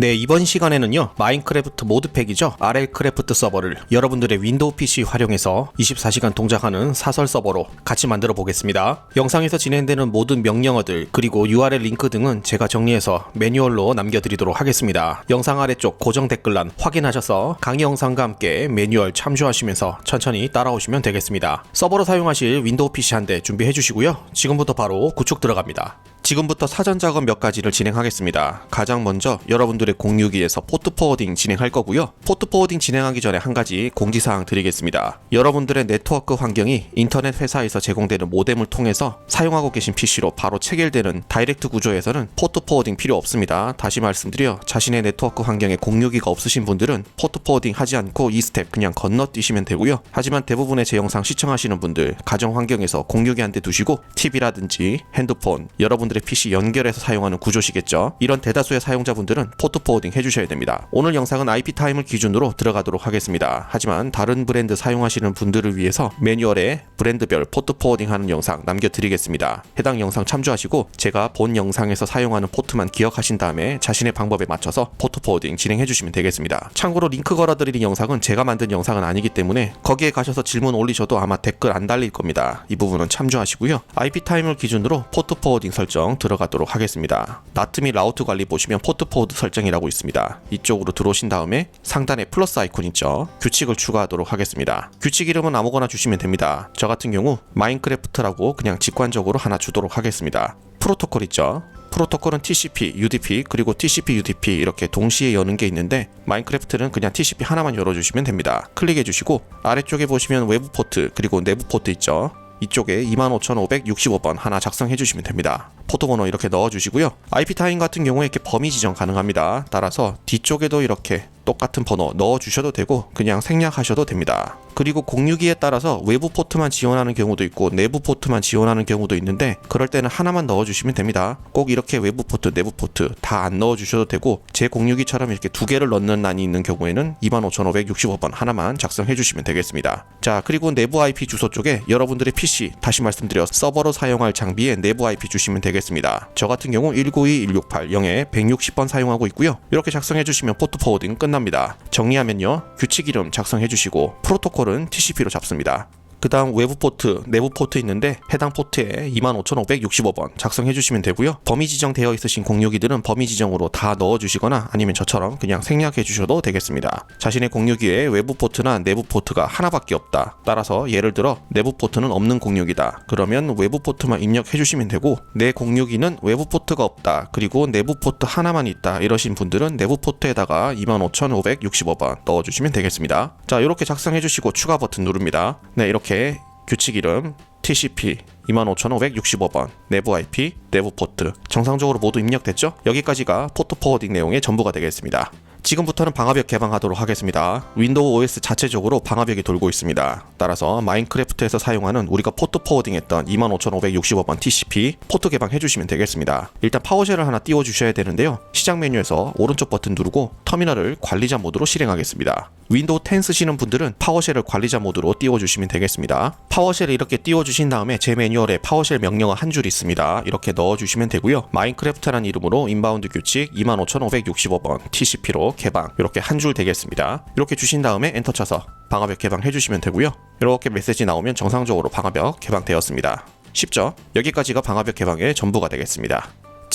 네, 이번 시간에는요, 마인크래프트 모드팩이죠. RL크래프트 서버를 여러분들의 윈도우 PC 활용해서 24시간 동작하는 사설 서버로 같이 만들어 보겠습니다. 영상에서 진행되는 모든 명령어들, 그리고 URL 링크 등은 제가 정리해서 매뉴얼로 남겨드리도록 하겠습니다. 영상 아래쪽 고정 댓글란 확인하셔서 강의 영상과 함께 매뉴얼 참조하시면서 천천히 따라오시면 되겠습니다. 서버로 사용하실 윈도우 PC 한 대 준비해 주시고요. 지금부터 바로 구축 들어갑니다. 지금부터 사전 작업 몇 가지를 진행하겠습니다. 가장 먼저 여러분들의 공유기에서 포트 포워딩 진행할 거고요. 포트 포워딩 진행하기 전에 한 가지 공지사항 드리겠습니다. 여러분들의 네트워크 환경이 인터넷 회사에서 제공되는 모뎀을 통해서 사용하고 계신 PC로 바로 체결되는 다이렉트 구조에서는 포트 포워딩 필요 없습니다. 다시 말씀드려 자신의 네트워크 환경에 공유기가 없으신 분들은 포트 포워딩 하지 않고 이 스텝 그냥 건너뛰시면 되고요. 하지만 대부분의 제 영상 시청하시는 분들 가정 환경에서 공유기 한 대 두시고 TV라든지 핸드폰 여러분들의 PC 연결해서 사용하는 구조시겠죠. 이런 대다수의 사용자분들은 포트 포워딩 해주셔야 됩니다. 오늘 영상은 IP 타임을 기준으로 들어가도록 하겠습니다. 하지만 다른 브랜드 사용하시는 분들을 위해서 매뉴얼에 브랜드별 포트 포워딩 하는 영상 남겨드리겠습니다. 해당 영상 참조하시고 제가 본 영상에서 사용하는 포트만 기억하신 다음에 자신의 방법에 맞춰서 포트 포워딩 진행해 주시면 되겠습니다. 참고로 링크 걸어드리는 영상은 제가 만든 영상은 아니기 때문에 거기에 가셔서 질문 올리셔도 아마 댓글 안 달릴 겁니다. 이 부분은 참조하시고요. IP 타임을 기준으로 포트 포워딩 설정 들어가도록 하겠습니다. 나트 및 라우트 관리 보시면 포트 포워드 설정 이라고 있습니다. 이쪽으로 들어오신 다음에 상단에 플러스 아이콘 있죠. 규칙을 추가하도록 하겠습니다. 규칙 이름은 아무거나 주시면 됩니다. 저 같은 경우 마인크래프트라고 그냥 직관적으로 하나 주도록 하겠습니다. 프로토콜 있죠. 프로토콜은 TCP, UDP, 그리고 TCP, UDP 이렇게 동시에 여는 게 있는데 마인크래프트는 그냥 TCP 하나만 열어주시면 됩니다. 클릭해 주시고 아래쪽에 보시면 외부 포트 그리고 내부 포트 있죠. 이쪽에 25,565번 하나 작성해 주시면 됩니다. 포토번호 이렇게 넣어 주시고요. IP 타임 같은 경우에 이렇게 범위 지정 가능합니다. 따라서 뒤쪽에도 이렇게 똑같은 번호 넣어 주셔도 되고 그냥 생략하셔도 됩니다. 그리고 공유기에 따라서 외부 포트만 지원하는 경우도 있고 내부 포트만 지원하는 경우도 있는데 그럴 때는 하나만 넣어 주시면 됩니다. 꼭 이렇게 외부 포트, 내부 포트 다 안 넣어 주셔도 되고 제 공유기처럼 이렇게 두 개를 넣는 난이 있는 경우에는 25,565번 하나만 작성해 주시면 되겠습니다. 자, 그리고 내부 IP 주소 쪽에 여러분들의 PC 다시 말씀드려 서버로 사용할 장비에 내부 IP 주시면 되겠습니다. 저 같은 경우 192.168.0에 160번 사용하고 있고요. 이렇게 작성해 주시면 포트 포워딩 끝 납니다. 정리하면요. 규칙 이름 작성해 주시고 프로토콜은 TCP로 잡습니다. 그 다음 외부 포트, 내부 포트 있는데 해당 포트에 25,565번 작성해 주시면 되고요. 범위 지정되어 있으신 공유기들은 범위 지정으로 다 넣어 주시거나 아니면 저처럼 그냥 생략해 주셔도 되겠습니다. 자신의 공유기에 외부 포트나 내부 포트가 하나밖에 없다. 따라서 예를 들어 내부 포트는 없는 공유기다. 그러면 외부 포트만 입력해 주시면 되고 내 공유기는 외부 포트가 없다. 그리고 내부 포트 하나만 있다. 이러신 분들은 내부 포트에다가 25,565번 넣어 주시면 되겠습니다. 자, 이렇게 작성해 주시고 추가 버튼 누릅니다. 네, 이렇게 이렇게 규칙 이름 TCP 25,565번 내부 IP 내부 포트 정상적으로 모두 입력됐죠? 여기까지가 포트 포워딩 내용의 전부가 되겠습니다. 지금부터는 방화벽 개방하도록 하겠습니다. 윈도우 OS 자체적으로 방화벽이 돌고 있습니다. 따라서 마인크래프트에서 사용하는 우리가 포트 포워딩했던 25,565번 TCP 포트 개방해 주시면 되겠습니다. 일단 파워쉘을 하나 띄워 주셔야 되는데요. 시작 메뉴에서 오른쪽 버튼 누르고 터미널을 관리자 모드로 실행하겠습니다. 윈도우 10 쓰시는 분들은 파워쉘을 관리자 모드로 띄워 주시면 되겠습니다. 파워쉘을 이렇게 띄워 주신 다음에 제 메뉴얼에 파워쉘 명령어 한 줄 있습니다. 이렇게 넣어 주시면 되고요. 마인크래프트라는 이름으로 인바운드 규칙 25,565번 TCP로 개방 이렇게 한 줄 되겠습니다. 이렇게 주신 다음에 엔터 쳐서 방화벽 개방해 주시면 되고요. 이렇게 메시지 나오면 정상적으로 방화벽 개방되었습니다. 쉽죠? 여기까지가 방화벽 개방의 전부가 되겠습니다.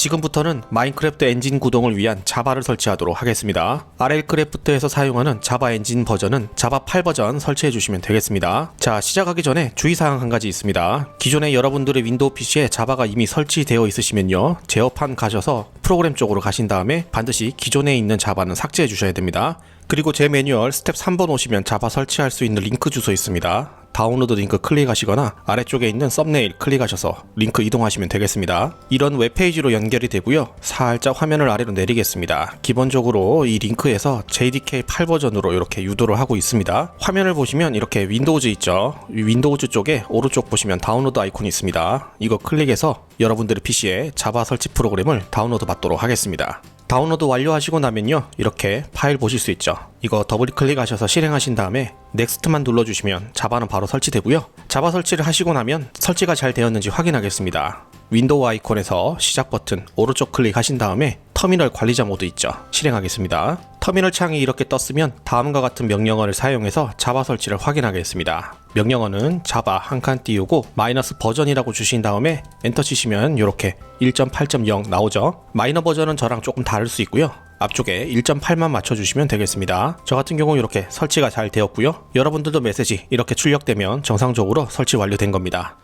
지금부터는 마인크래프트 엔진 구동을 위한 자바를 설치하도록 하겠습니다. RL크래프트에서 사용하는 자바 엔진 버전은 자바 8 버전 설치해 주시면 되겠습니다. 자, 시작하기 전에 주의사항 한 가지 있습니다. 기존에 여러분들의 윈도우 PC에 자바가 이미 설치되어 있으시면요. 제어판 가셔서 프로그램 쪽으로 가신 다음에 반드시 기존에 있는 자바는 삭제해 주셔야 됩니다. 그리고 제 매뉴얼 스텝 3번 오시면 자바 설치할 수 있는 링크 주소 있습니다. 다운로드 링크 클릭하시거나 아래쪽에 있는 썸네일 클릭하셔서 링크 이동하시면 되겠습니다. 이런 웹페이지로 연결이 되고요. 살짝 화면을 아래로 내리겠습니다. 기본적으로 이 링크에서 JDK 8 버전으로 이렇게 유도를 하고 있습니다. 화면을 보시면 이렇게 윈도우즈 있죠. 이 윈도우즈 쪽에 오른쪽 보시면 다운로드 아이콘이 있습니다. 이거 클릭해서 여러분들의 PC에 자바 설치 프로그램을 다운로드 받도록 하겠습니다. 다운로드 완료하시고 나면요. 이렇게 파일 보실 수 있죠. 이거 더블 클릭하셔서 실행하신 다음에 넥스트만 눌러주시면 자바는 바로 설치되고요. 자바 설치를 하시고 나면 설치가 잘 되었는지 확인하겠습니다 윈도우 아이콘에서 시작 버튼 오른쪽 클릭하신 다음에 터미널 관리자 모드 있죠. 실행하겠습니다. 터미널 창이 이렇게 떴으면 다음과 같은 명령어를 사용해서 자바 설치를 확인하겠습니다. 명령어는 자바 한 칸 띄우고 마이너스 버전이라고 주신 다음에 엔터 치시면 이렇게 1.8.0 나오죠. 마이너 버전은 저랑 조금 다를 수 있고요. 앞쪽에 1.8만 맞춰주시면 되겠습니다. 저 같은 경우 이렇게 설치가 잘 되었고요. 여러분들도 메시지 이렇게 출력되면 정상적으로 설치 완료된 겁니다.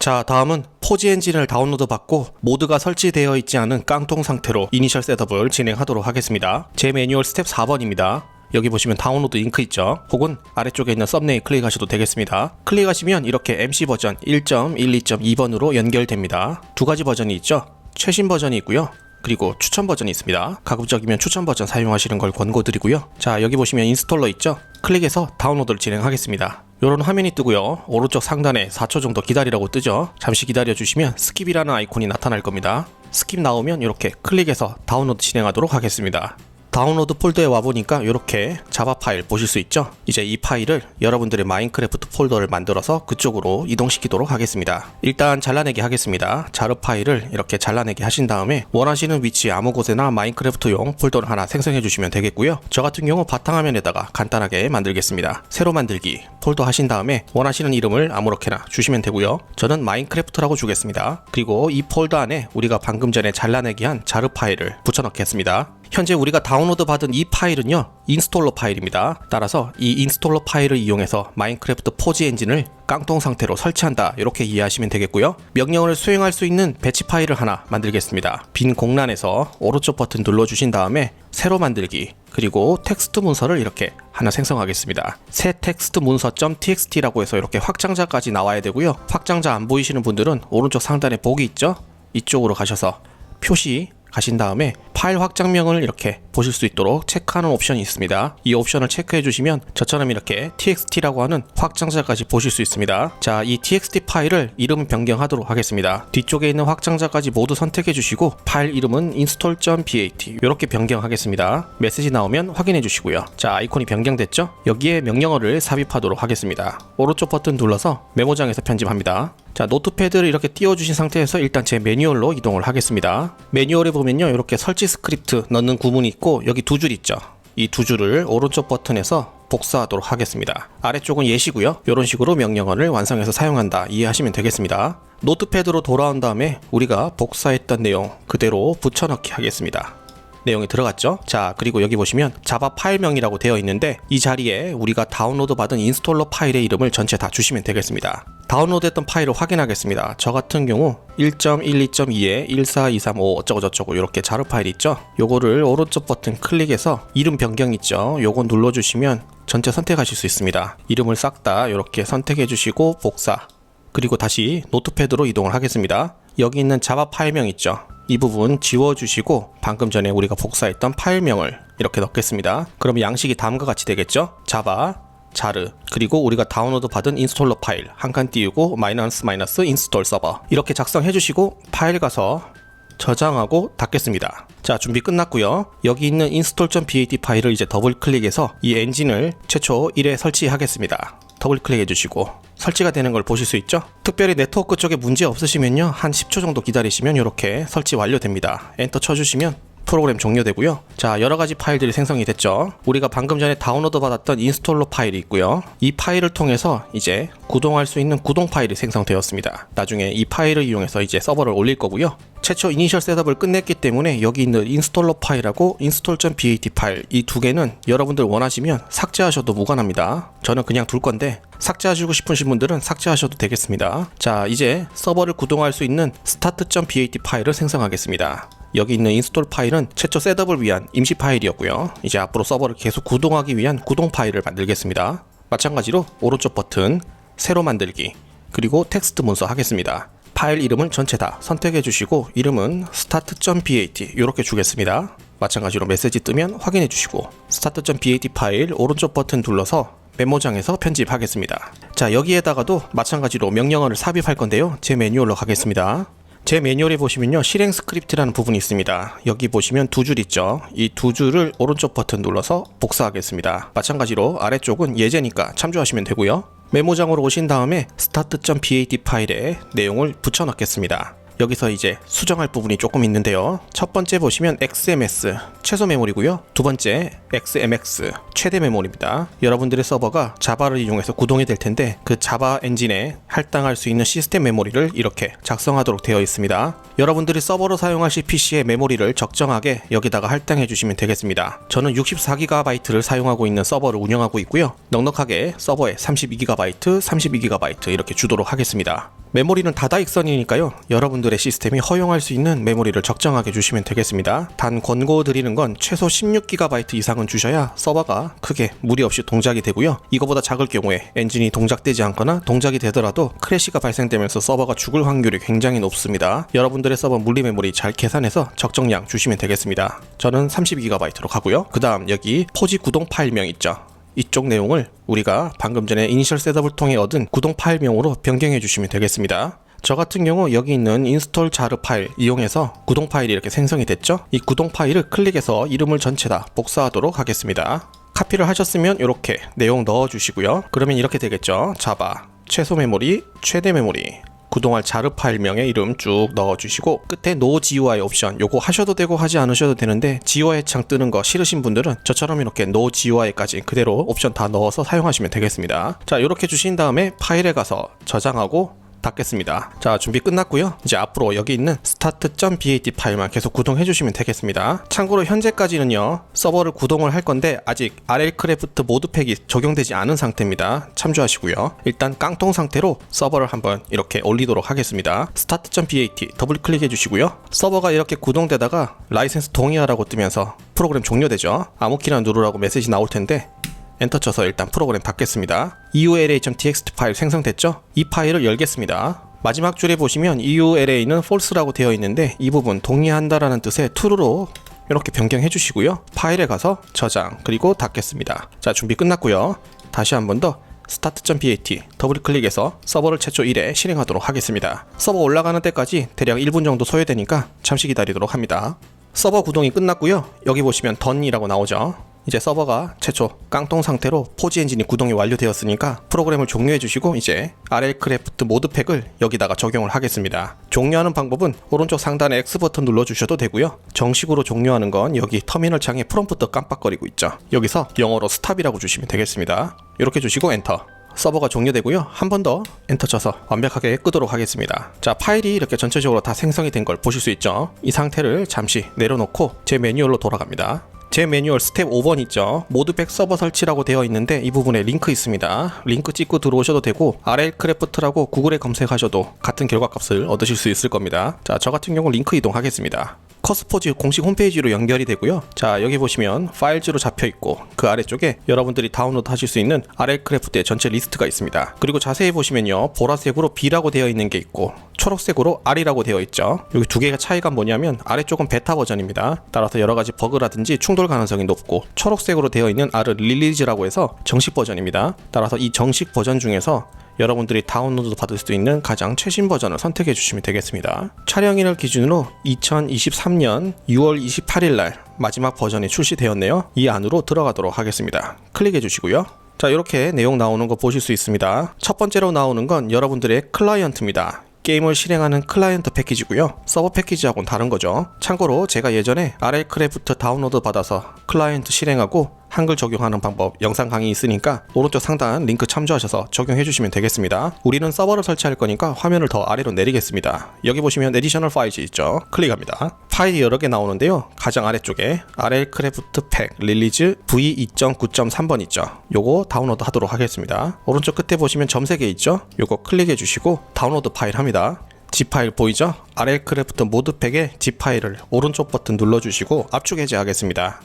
자, 다음은 포지 엔진을 다운로드 받고 모드가 설치되어 있지 않은 깡통 상태로 이니셜 셋업을 진행하도록 하겠습니다. 제 매뉴얼 스텝 4번입니다. 여기 보시면 다운로드 링크 있죠. 혹은 아래쪽에 있는 썸네일 클릭하셔도 되겠습니다. 클릭하시면 이렇게 MC 버전 1.12.2번으로 연결됩니다. 두 가지 버전이 있죠. 최신 버전이 있고요. 그리고 추천 버전이 있습니다. 가급적이면 추천 버전 사용하시는 걸 권고드리고요. 자, 여기 보시면 인스톨러 있죠? 클릭해서 다운로드를 진행하겠습니다. 이런 화면이 뜨고요. 오른쪽 상단에 4초 정도 기다리라고 뜨죠. 잠시 기다려 주시면 스킵이라는 아이콘이 나타날 겁니다. 스킵 나오면 이렇게 클릭해서 다운로드 진행하도록 하겠습니다. 다운로드 폴더에 와보니까 이렇게 자바 파일 보실 수 있죠? 이제 이 파일을 여러분들의 마인크래프트 폴더를 만들어서 그쪽으로 이동시키도록 하겠습니다. 일단 잘라내기 하겠습니다. 자르 파일을 이렇게 잘라내기 하신 다음에 원하시는 위치 아무 곳에나 마인크래프트용 폴더를 하나 생성해 주시면 되겠고요. 저 같은 경우 바탕화면에다가 간단하게 만들겠습니다. 새로 만들기 폴더 하신 다음에 원하시는 이름을 아무렇게나 주시면 되고요. 저는 마인크래프트라고 주겠습니다. 그리고 이 폴더 안에 우리가 방금 전에 잘라내기 한 자르 파일을 붙여넣겠습니다. 현재 우리가 다운로드 받은 이 파일은요 인스톨러 파일입니다. 따라서 이 인스톨러 파일을 이용해서 마인크래프트 포지 엔진을 깡통 상태로 설치한다. 이렇게 이해하시면 되겠고요. 명령을 수행할 수 있는 배치 파일을 하나 만들겠습니다. 빈 공란에서 오른쪽 버튼 눌러주신 다음에 새로 만들기 그리고 텍스트 문서를 이렇게 하나 생성하겠습니다. 새 텍스트 문서.txt라고 해서 이렇게 확장자까지 나와야 되고요. 확장자 안 보이시는 분들은 오른쪽 상단에 보기 있죠? 이쪽으로 가셔서 표시 가신 다음에 파일 확장명을 이렇게 보실 수 있도록 체크하는 옵션이 있습니다. 이 옵션을 체크해 주시면 저처럼 이렇게 txt라고 하는 확장자까지 보실 수 있습니다. 자, 이 txt 파일을 이름 변경하도록 하겠습니다. 뒤쪽에 있는 확장자까지 모두 선택해 주시고 파일 이름은 install.bat 이렇게 변경하겠습니다. 메시지 나오면 확인해 주시고요. 자, 아이콘이 변경됐죠? 여기에 명령어를 삽입하도록 하겠습니다. 오른쪽 버튼 눌러서 메모장에서 편집합니다. 자, 노트패드를 이렇게 띄워주신 상태에서 일단 제 매뉴얼로 이동을 하겠습니다. 매뉴얼에 보면요, 이렇게 설치 스크립트 넣는 구문이 있고 여기 두 줄 있죠. 이 두 줄을 오른쪽 버튼에서 복사하도록 하겠습니다. 아래쪽은 예시고요. 이런 식으로 명령어를 완성해서 사용한다 이해하시면 되겠습니다. 노트패드로 돌아온 다음에 우리가 복사했던 내용 그대로 붙여넣기 하겠습니다. 내용이 들어갔죠? 자, 그리고 여기 보시면 자바 파일명이라고 되어 있는데 이 자리에 우리가 다운로드 받은 인스톨러 파일의 이름을 전체 다 주시면 되겠습니다. 다운로드했던 파일을 확인하겠습니다. 저 같은 경우 1.12.2에 14235 어쩌고저쩌고 이렇게 자르 파일 있죠? 요거를 오른쪽 버튼 클릭해서 이름 변경 있죠? 요거 눌러주시면 전체 선택하실 수 있습니다. 이름을 싹 다 이렇게 선택해 주시고 복사 그리고 다시 노트패드로 이동을 하겠습니다. 여기 있는 자바 파일명 있죠? 이 부분 지워주시고 방금 전에 우리가 복사했던 파일명을 이렇게 넣겠습니다. 그럼 양식이 다음과 같이 되겠죠? 자바 자르 그리고 우리가 다운로드 받은 인스톨러 파일 한 칸 띄우고 마이너스 마이너스 인스톨 서버 이렇게 작성해 주시고 파일 가서 저장하고 닫겠습니다. 자, 준비 끝났고요. 여기 있는 install.bat 파일을 이제 더블 클릭해서 이 엔진을 최초 1에 설치하겠습니다. 더블 클릭해 주시고 설치가 되는 걸 보실 수 있죠? 특별히 네트워크 쪽에 문제 없으시면요. 한 10초 정도 기다리시면 이렇게 설치 완료됩니다. 엔터 쳐주시면 프로그램 종료되고요. 자, 여러 가지 파일들이 생성이 됐죠. 우리가 방금 전에 다운로드 받았던 인스톨러 파일이 있고요. 이 파일을 통해서 이제 구동할 수 있는 구동 파일이 생성되었습니다. 나중에 이 파일을 이용해서 이제 서버를 올릴 거고요. 최초 이니셜 셋업을 끝냈기 때문에 여기 있는 인스톨러 파일하고 install.bat 파일 이 두 개는 여러분들 원하시면 삭제하셔도 무관합니다. 저는 그냥 둘 건데 삭제하시고 싶으신 분들은 삭제하셔도 되겠습니다. 자, 이제 서버를 구동할 수 있는 start.bat 파일을 생성하겠습니다. 여기 있는 인스톨 파일은 최초 셋업을 위한 임시 파일이었고요. 이제 앞으로 서버를 계속 구동하기 위한 구동 파일을 만들겠습니다. 마찬가지로 오른쪽 버튼 새로 만들기 그리고 텍스트 문서 하겠습니다. 파일 이름을 전체 다 선택해 주시고 이름은 start.bat 이렇게 주겠습니다. 마찬가지로 메시지 뜨면 확인해 주시고 start.bat 파일 오른쪽 버튼 눌러서 메모장에서 편집하겠습니다. 자 여기에다가도 마찬가지로 명령어를 삽입할 건데요. 제 매뉴얼로 가겠습니다. 제 매뉴얼에 보시면요 실행 스크립트라는 부분이 있습니다 여기 보시면 두 줄 있죠 이 두 줄을 오른쪽 버튼 눌러서 복사하겠습니다 마찬가지로 아래쪽은 예제니까 참조하시면 되고요 메모장으로 오신 다음에 start.bat 파일에 내용을 붙여 넣겠습니다 여기서 이제 수정할 부분이 조금 있는데요. 첫 번째 보시면 XMS 최소 메모리고요. 두 번째 XMX 최대 메모리입니다. 여러분들의 서버가 자바를 이용해서 구동이 될 텐데 그 자바 엔진에 할당할 수 있는 시스템 메모리를 이렇게 작성하도록 되어 있습니다. 여러분들이 서버로 사용하실 PC의 메모리를 적정하게 여기다가 할당해 주시면 되겠습니다. 저는 64GB를 사용하고 있는 서버를 운영하고 있고요. 넉넉하게 서버에 32GB, 32GB 이렇게 주도록 하겠습니다. 메모리는 다다익선이니까요. 여러분들의 시스템이 허용할 수 있는 메모리를 적정하게 주시면 되겠습니다. 단 권고드리는 건 최소 16GB 이상은 주셔야 서버가 크게 무리 없이 동작이 되고요. 이거보다 작을 경우에 엔진이 동작되지 않거나 동작이 되더라도 크래시가 발생되면서 서버가 죽을 확률이 굉장히 높습니다. 여러분들의 서버 물리 메모리 잘 계산해서 적정량 주시면 되겠습니다. 저는 32GB로 가고요. 그 다음 여기 포지 구동 파일명 있죠. 이쪽 내용을 우리가 방금 전에 이니셜 셋업을 통해 얻은 구동 파일명으로 변경해 주시면 되겠습니다. 저 같은 경우 여기 있는 인스톨 자르 파일 이용해서 구동 파일이 이렇게 생성이 됐죠? 이 구동 파일을 클릭해서 이름을 전체 다 복사하도록 하겠습니다. 카피를 하셨으면 이렇게 내용 넣어 주시고요. 그러면 이렇게 되겠죠. 자바 최소 메모리, 최대 메모리, 구동할 자르 파일명의 이름 쭉 넣어주시고 끝에 No GUI 옵션 요거 하셔도 되고 하지 않으셔도 되는데 GUI 창 뜨는 거 싫으신 분들은 저처럼 이렇게 No GUI까지 그대로 옵션 다 넣어서 사용하시면 되겠습니다. 자 이렇게 주신 다음에 파일에 가서 저장하고 닫겠습니다. 자, 준비 끝났고요. 이제 앞으로 여기 있는 start.bat 파일만 계속 구동해 주시면 되겠습니다. 참고로 현재까지는요. 서버를 구동을 할 건데 아직 RL크래프트 모드팩이 적용되지 않은 상태입니다. 참조하시고요. 일단 깡통 상태로 서버를 한번 이렇게 올리도록 하겠습니다. start.bat 더블 클릭해 주시고요. 서버가 이렇게 구동되다가 라이센스 동의하라고 뜨면서 프로그램 종료되죠. 아무 키나 누르라고 메시지 나올 텐데 엔터 쳐서 일단 프로그램 닫겠습니다. eula.txt 파일 생성됐죠? 이 파일을 열겠습니다. 마지막 줄에 보시면 eula는 false라고 되어 있는데 이 부분 동의한다라는 뜻의 true로 이렇게 변경해 주시고요. 파일에 가서 저장 그리고 닫겠습니다. 자 준비 끝났고요. 다시 한 번 더 start.bat 더블 클릭해서 서버를 최초 1에 실행하도록 하겠습니다. 서버 올라가는 때까지 대략 1분 정도 소요되니까 잠시 기다리도록 합니다. 서버 구동이 끝났고요. 여기 보시면 done이라고 나오죠. 이제 서버가 최초 깡통 상태로 포지 엔진이 구동이 완료되었으니까 프로그램을 종료해 주시고 이제 RL크래프트 모드팩을 여기다가 적용을 하겠습니다. 종료하는 방법은 오른쪽 상단에 X 버튼 눌러 주셔도 되고요. 정식으로 종료하는 건 여기 터미널 창에 프롬프트 깜빡거리고 있죠. 여기서 영어로 스탑이라고 주시면 되겠습니다. 이렇게 주시고 엔터. 서버가 종료되고요. 한 번 더 엔터 쳐서 완벽하게 끄도록 하겠습니다. 자, 파일이 이렇게 전체적으로 다 생성이 된 걸 보실 수 있죠. 이 상태를 잠시 내려놓고 제 매뉴얼로 돌아갑니다. 제 매뉴얼 스텝 5번 있죠. 모드백 서버 설치라고 되어 있는데 이 부분에 링크 있습니다. 링크 찍고 들어오셔도 되고 RL크래프트라고 구글에 검색하셔도 같은 결과값을 얻으실 수 있을 겁니다. 자, 저 같은 경우 링크 이동하겠습니다. 커스포즈 공식 홈페이지로 연결이 되고요. 자, 여기 보시면 파일즈로 잡혀 있고 그 아래쪽에 여러분들이 다운로드 하실 수 있는 RL크래프트의 전체 리스트가 있습니다. 그리고 자세히 보시면요. 보라색으로 B라고 되어 있는 게 있고 초록색으로 R이라고 되어 있죠. 여기 두 개가 차이가 뭐냐면 아래쪽은 베타 버전입니다. 따라서 여러 가지 버그라든지 충돌 가능성이 높고 초록색으로 되어 있는 R은 릴리즈라고 해서 정식 버전입니다. 따라서 이 정식 버전 중에서 여러분들이 다운로드 받을 수 있는 가장 최신 버전을 선택해 주시면 되겠습니다. 촬영일을 기준으로 2023년 6월 28일 날 마지막 버전이 출시되었네요. 이 안으로 들어가도록 하겠습니다. 클릭해 주시고요. 자, 이렇게 내용 나오는 거 보실 수 있습니다. 첫 번째로 나오는 건 여러분들의 클라이언트입니다. 게임을 실행하는 클라이언트 패키지고요. 서버 패키지하고는 다른 거죠. 참고로 제가 예전에 RL크래프트 다운로드 받아서 클라이언트 실행하고 한글 적용하는 방법 영상 강의 있으니까 오른쪽 상단 링크 참조하셔서 적용해 주시면 되겠습니다. 우리는 서버를 설치할 거니까 화면을 더 아래로 내리겠습니다. 여기 보시면 에디셔널 파일이 있죠. 클릭합니다. 파일이 여러 개 나오는데요. 가장 아래쪽에 RL크래프트 팩 릴리즈 V2.9.3번 있죠. 요거 다운로드 하도록 하겠습니다. 오른쪽 끝에 보시면 점세 개 있죠. 요거 클릭해 주시고 다운로드 파일 합니다. zip 파일 보이죠? RL크래프트 모드 팩의 zip 파일을 오른쪽 버튼 눌러주시고 압축 해제하겠습니다.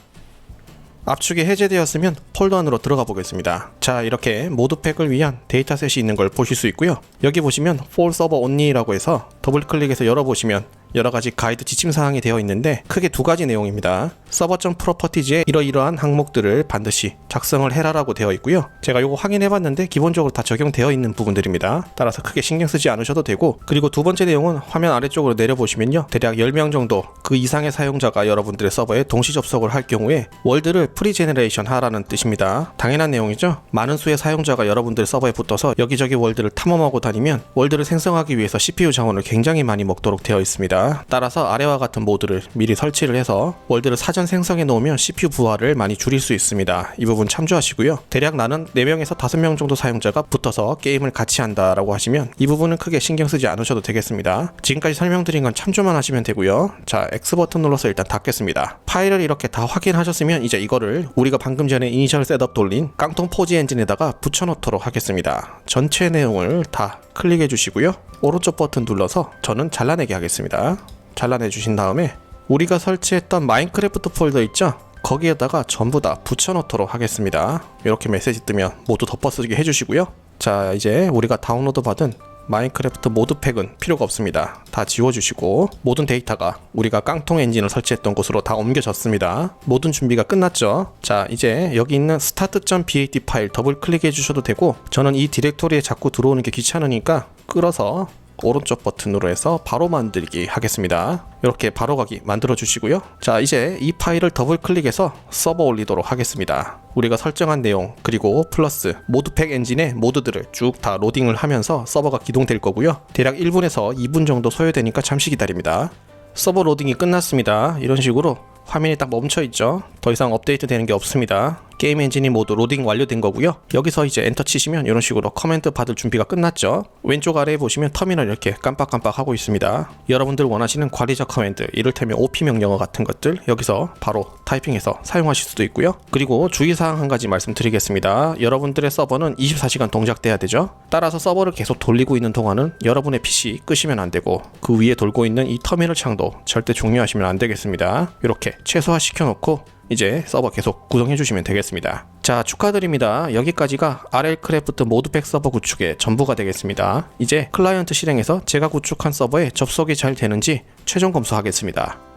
압축이 해제되었으면 폴더 안으로 들어가 보겠습니다. 자, 이렇게 모드 팩을 위한 데이터셋이 있는 걸 보실 수 있고요. 여기 보시면 For Server Only라고 해서 더블 클릭해서 열어보시면 여러 가지 가이드 지침 사항이 되어 있는데 크게 두 가지 내용입니다. 서버.점 프로퍼티즈에 이러이러한 항목들을 반드시 작성을 해라라고 되어 있고요. 제가 이거 확인해 봤는데 기본적으로 다 적용되어 있는 부분들입니다. 따라서 크게 신경 쓰지 않으셔도 되고 그리고 두 번째 내용은 화면 아래쪽으로 내려보시면요. 대략 10명 정도 그 이상의 사용자가 여러분들의 서버에 동시 접속을 할 경우에 월드를 프리 제네레이션 하라는 뜻입니다. 당연한 내용이죠. 많은 수의 사용자가 여러분들 서버에 붙어서 여기저기 월드를 탐험하고 다니면 월드를 생성하기 위해서 CPU 자원을 굉장히 많이 먹도록 되어 있습니다. 따라서 아래와 같은 모드를 미리 설치를 해서 월드를 사전 생성해 놓으면 CPU 부하를 많이 줄일 수 있습니다. 이 부분 참조하시고요. 대략 나는 4명에서 5명 정도 사용자가 붙어서 게임을 같이 한다라고 하시면 이 부분은 크게 신경 쓰지 않으셔도 되겠습니다. 지금까지 설명드린 건 참조만 하시면 되고요. 자, X 버튼 눌러서 일단 닫겠습니다. 파일을 이렇게 다 확인하셨으면 이제 이거를 우리가 방금 전에 이니셜 셋업 돌린 깡통 포지 엔진에다가 붙여놓도록 하겠습니다. 전체 내용을 다 클릭해 주시고요. 오른쪽 버튼 눌러서 저는 잘라내기 하겠습니다. 잘라내 주신 다음에 우리가 설치했던 마인크래프트 폴더 있죠? 거기에다가 전부 다 붙여놓도록 하겠습니다. 이렇게 메시지 뜨면 모두 덮어쓰기 해주시고요. 자, 이제 우리가 다운로드 받은 마인크래프트 모드팩은 필요가 없습니다. 다 지워주시고 모든 데이터가 우리가 깡통 엔진을 설치했던 곳으로 다 옮겨졌습니다. 모든 준비가 끝났죠. 자 이제 여기 있는 start.bat 파일 더블 클릭해 주셔도 되고 저는 이 디렉토리에 자꾸 들어오는 게 귀찮으니까 끌어서 오른쪽 버튼으로 해서 바로 만들기 하겠습니다. 이렇게 바로 가기 만들어 주시고요. 자, 이제 이 파일을 더블 클릭해서 서버 올리도록 하겠습니다. 우리가 설정한 내용 그리고 플러스 모드팩 엔진의 모드들을 쭉 다 로딩을 하면서 서버가 기동될 거고요. 대략 1분에서 2분 정도 소요되니까 잠시 기다립니다. 서버 로딩이 끝났습니다. 이런 식으로 화면이 딱 멈춰 있죠. 더 이상 업데이트 되는 게 없습니다. 게임 엔진이 모두 로딩 완료된 거고요. 여기서 이제 엔터 치시면 이런 식으로 커맨드 받을 준비가 끝났죠. 왼쪽 아래에 보시면 터미널 이렇게 깜빡깜빡 하고 있습니다. 여러분들 원하시는 관리자 커맨드, 이를테면 OP 명령어 같은 것들 여기서 바로 타이핑해서 사용하실 수도 있고요. 그리고 주의사항 한 가지 말씀드리겠습니다. 여러분들의 서버는 24시간 동작돼야 되죠. 따라서 서버를 계속 돌리고 있는 동안은 여러분의 PC 끄시면 안 되고 그 위에 돌고 있는 이 터미널 창도 절대 종료하시면 안 되겠습니다. 이렇게 최소화 시켜놓고 이제 서버 계속 구성해 주시면 되겠습니다. 자 축하드립니다. 여기까지가 RL크래프트 모드팩 서버 구축의 전부가 되겠습니다. 이제 클라이언트 실행에서 제가 구축한 서버에 접속이 잘 되는지 최종 검수하겠습니다.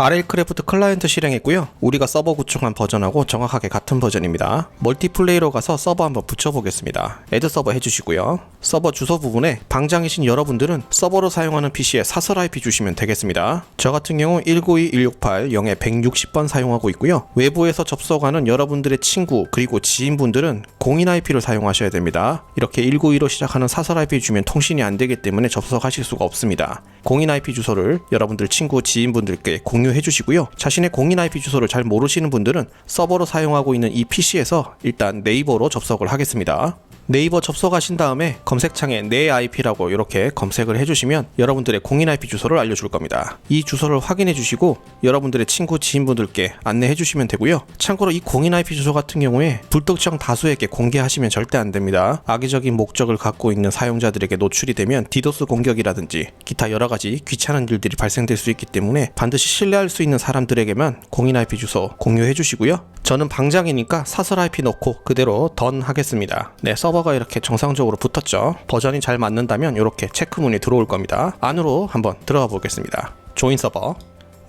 RL크래프트 클라이언트 실행했고요. 우리가 서버 구축한 버전하고 정확하게 같은 버전입니다. 멀티플레이로 가서 서버 한번 붙여보겠습니다. 애드 서버 해주시고요. 서버 주소 부분에 방장이신 여러분들은 서버로 사용하는 PC에 사설 IP 주시면 되겠습니다. 저 같은 경우 192.168.0에 160번 사용하고 있고요. 외부에서 접속하는 여러분들의 친구 그리고 지인분들은 공인 IP를 사용하셔야 됩니다. 이렇게 192로 시작하는 사설 IP 주면 통신이 안 되기 때문에 접속하실 수가 없습니다. 공인 IP 주소를 여러분들 친구 지인분들께 공유 해 주시고요. 자신의 공인 IP 주소를 잘 모르시는 분들은 서버로 사용하고 있는 이 PC에서 일단 네이버로 접속을 하겠습니다. 네이버 접속하신 다음에 검색창에 내 IP라고 이렇게 검색을 해주시면 여러분들의 공인 IP 주소를 알려줄 겁니다. 이 주소를 확인해 주시고 여러분들의 친구 지인분들께 안내해 주시면 되고요. 참고로 이 공인 IP 주소 같은 경우에 불특정 다수에게 공개하시면 절대 안 됩니다. 악의적인 목적을 갖고 있는 사용자들에게 노출이 되면 디도스 공격이라든지 기타 여러 가지 귀찮은 일들이 발생될 수 있기 때문에 반드시 신뢰할 수 있는 사람들에게만 공인 IP 주소 공유해 주시고요. 저는 방장이니까 사설 IP 넣고 그대로 던 하겠습니다. 네, 서 버가 이렇게 정상적으로 붙었죠. 버전이 잘 맞는다면 이렇게 체크문이 들어올 겁니다. 안으로 한번 들어가 보겠습니다. 조인 서버.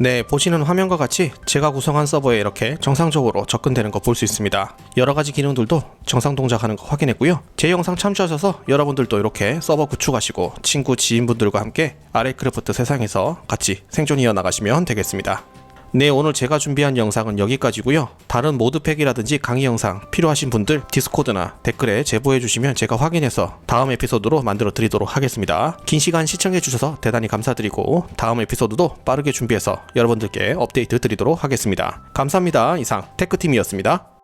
네, 보시는 화면과 같이 제가 구성한 서버에 이렇게 정상적으로 접근되는 거 볼 수 있습니다. 여러 가지 기능들도 정상 동작하는 거 확인했고요. 제 영상 참조하셔서 여러분들도 이렇게 서버 구축하시고 친구 지인분들과 함께 아레크래프트 세상에서 같이 생존 이어 나가시면 되겠습니다. 네, 오늘 제가 준비한 영상은 여기까지고요. 다른 모드팩이라든지 강의 영상 필요하신 분들 디스코드나 댓글에 제보해 주시면 제가 확인해서 다음 에피소드로 만들어 드리도록 하겠습니다. 긴 시간 시청해 주셔서 대단히 감사드리고 다음 에피소드도 빠르게 준비해서 여러분들께 업데이트 드리도록 하겠습니다. 감사합니다. 이상 테크팀이었습니다.